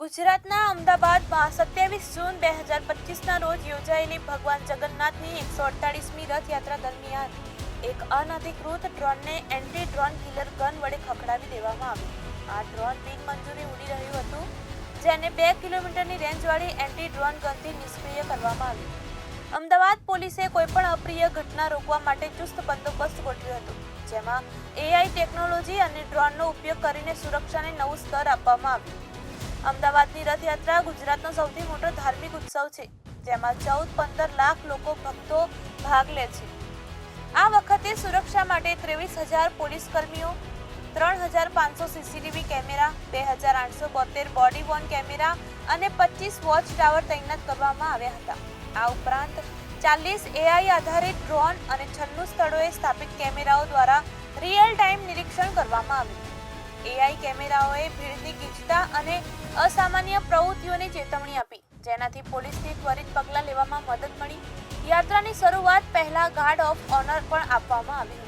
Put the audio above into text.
ગુજરાતના અમદાવાદમાં સત્યાવીસ જૂન બે હજાર પચીસના રોજ યોજાયેલી ભગવાન જગન્નાથની એકસો અડતાળીસમી રથયાત્રા દરમિયાન એક અનધિકૃત ડ્રોનને એન્ટી ડ્રોન કિલર ગન વડે ખખડાવી દેવામાં આવ્યું આ ડ્રોન બિનમંજૂરી ઉડી રહ્યું હતું, જેને બે કિલોમીટરની રેન્જવાળી એન્ટી ડ્રોન ગનથી નિષ્ક્રિય કરવામાં આવ્યું અમદાવાદ પોલીસે કોઈપણ અપ્રિય ઘટના રોકવા માટે ચુસ્ત બંદોબસ્ત ગોઠવ્યો હતો, જેમાં એઆઈ ટેકનોલોજી અને ડ્રોનનો ઉપયોગ કરીને સુરક્ષાને નવું સ્તર આપવામાં આવ્યું. અમદાવાદની રથયાત્રા ગુજરાતનો સૌથી મોટો ધાર્મિક ઉત્સવ છે, જેમાં ચૌદ પંદર લાખ લોકો ભક્તો ભાગ લે છે. આ વખતે સુરક્ષા માટે ત્રેવીસ હજાર પોલીસ કર્મીઓ, ત્રણ હજાર પાંચસો સીસીટીવી કેમેરા, બે હજાર આઠસો બોતેર બોડી વોર્ન કેમેરા અને પચીસ વોચ ટાવર તૈનાત કરવામાં આવ્યા હતા. આ ઉપરાંત ચાલીસ એઆઈ આધારિત ડ્રોન અને છન્નું સ્થળોએ સ્થાપિત કેમેરાઓ દ્વારા રિયલ ટાઈમ નિરીક્ષણ કરવામાં આવ્યું. એઆઈ કેમેરાઓએ ભીડની ગીચતા અને અસામાન્ય પ્રવૃત્તિઓને ચેતવણી આપી. જેનાથી પોલીસને ત્વરિત પગલાં લેવામાં મદદ મળી. યાત્રાની શરૂઆત પહેલા ગાર્ડ ઓફ ઓનર પણ આપવામાં આવ્યું